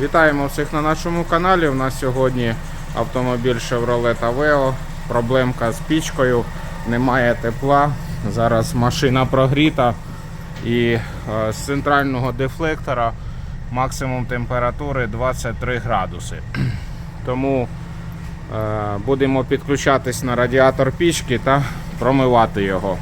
Вітаємо всіх на нашому каналі. У нас сьогодні автомобіль Chevrolet Aveo. Проблемка з пічкою, немає тепла. Зараз машина прогріта і е, з центрального дефлектора максимум температури 23 градуси. Тому е, будемо підключатись на радіатор пічки та промивати його.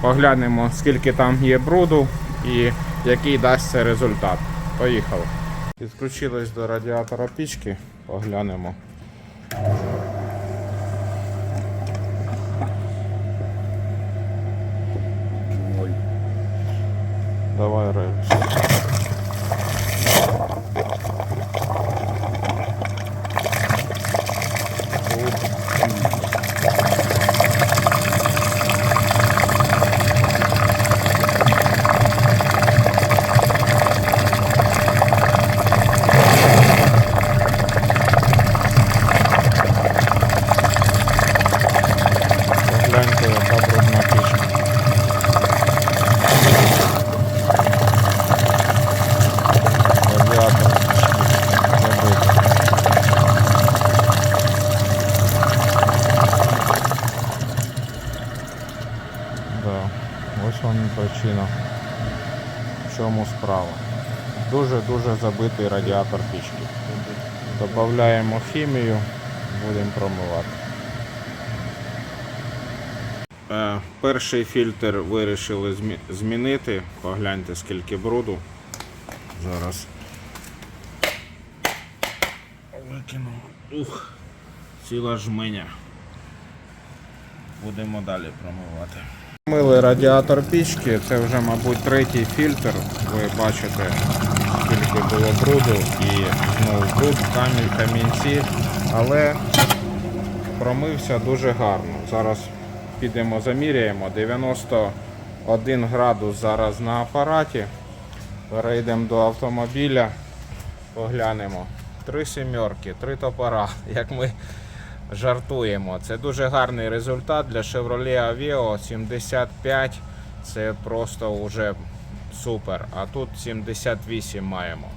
Поглянемо, скільки там є бруду і який дасть результат. Поїхали. Підключились до радіатора пічки, поглянемо. Давай рейс. Погляньте, яка брудна пічка. Радіатор забитий. Да. Вам причина. В чому справа. Дуже-дуже забитий радіатор пічки. Додаємо хімію, будемо промивати. Е, Перший фільтр вирішили змінити. Погляньте, скільки бруду. Зараз. Викину. Ух, ціла жменя. Будемо далі промивати. Мили радіатор пічки, це вже, мабуть, третій фільтр. Ви бачите, скільки було бруду і знову бруд, камінь, камінці. Але промився дуже гарно. Зараз підемо заміряємо. 91 градус зараз на апараті. Перейдемо до автомобіля, поглянемо. Три сімерки, три топора, як ми жартуємо. Це дуже гарний результат для Chevrolet Aveo 75. Це просто вже супер. А тут 78 маємо.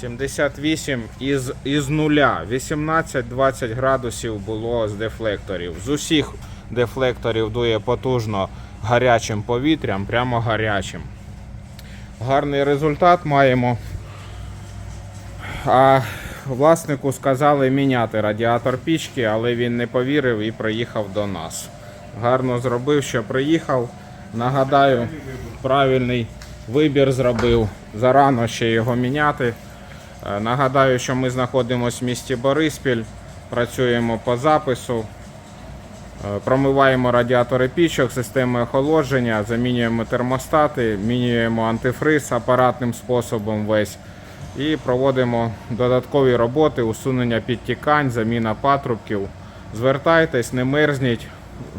78 із, із нуля. 18-20 градусів було з дефлекторів. З усіх дефлекторів дує потужно гарячим повітрям, прямо гарячим. Гарний результат маємо. А власнику сказали міняти радіатор пічки, але він не повірив і приїхав до нас. Гарно зробив, що приїхав. Нагадаю, правильний вибір зробив. Зарано ще його міняти. Е, Нагадаю, що ми знаходимося в місті Бориспіль, працюємо по запису, е, промиваємо радіатори пічок, системи охолодження, замінюємо термостати, мінюємо антифриз апаратним способом весь. І проводимо додаткові роботи, усунення підтікань, заміна патрубків. Звертайтесь, не мерзніть,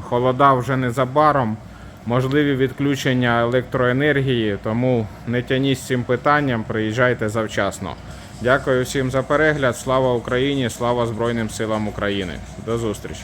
холода вже незабаром, можливі відключення електроенергії, тому не тяніть з цим питанням, приїжджайте завчасно. Дякую всім за перегляд. Слава Україні! Слава Збройним силам України! До зустрічі!